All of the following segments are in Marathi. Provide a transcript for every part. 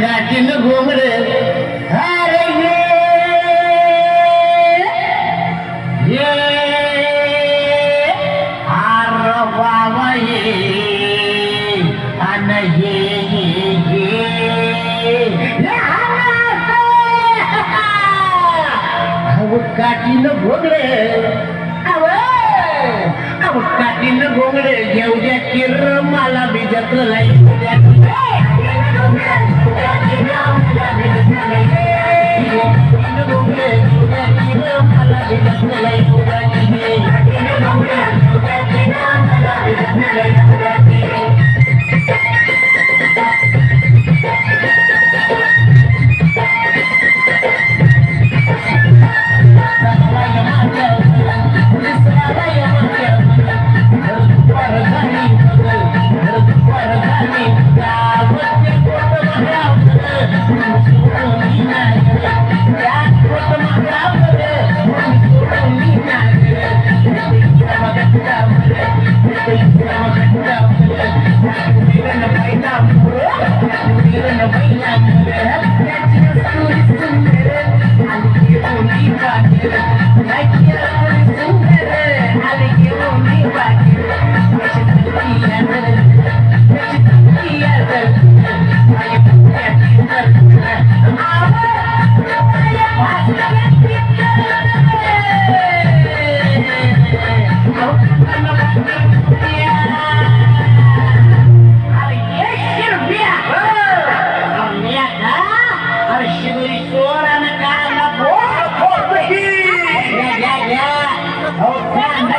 काटीन घुमरे. अरे ये. ये. बाबा ये अन ये घोगडे अव. काटीन घोगडे घेऊ द्या किर मला बिजत लाई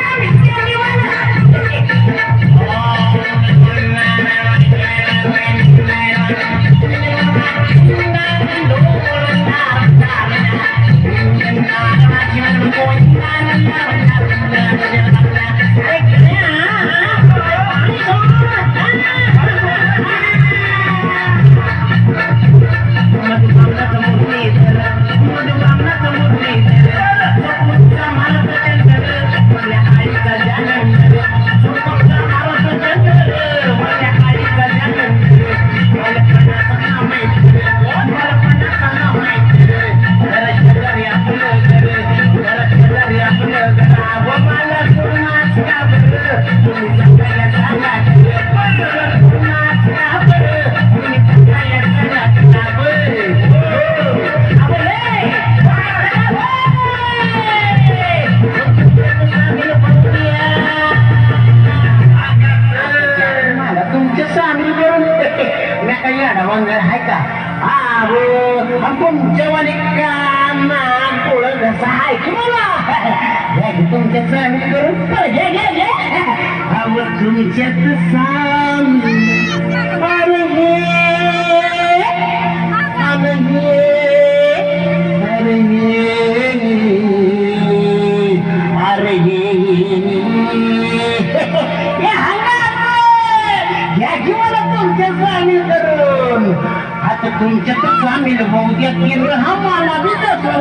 Thank you. तुमच्यावाणी कामान पोळं घसा ऐकू मला तुमच्या चांगली करून घे घे घे अव तुमच्यात सांग. आता तुमच्यातच आम्ही भाऊ द्या की आम्हाला बी तसं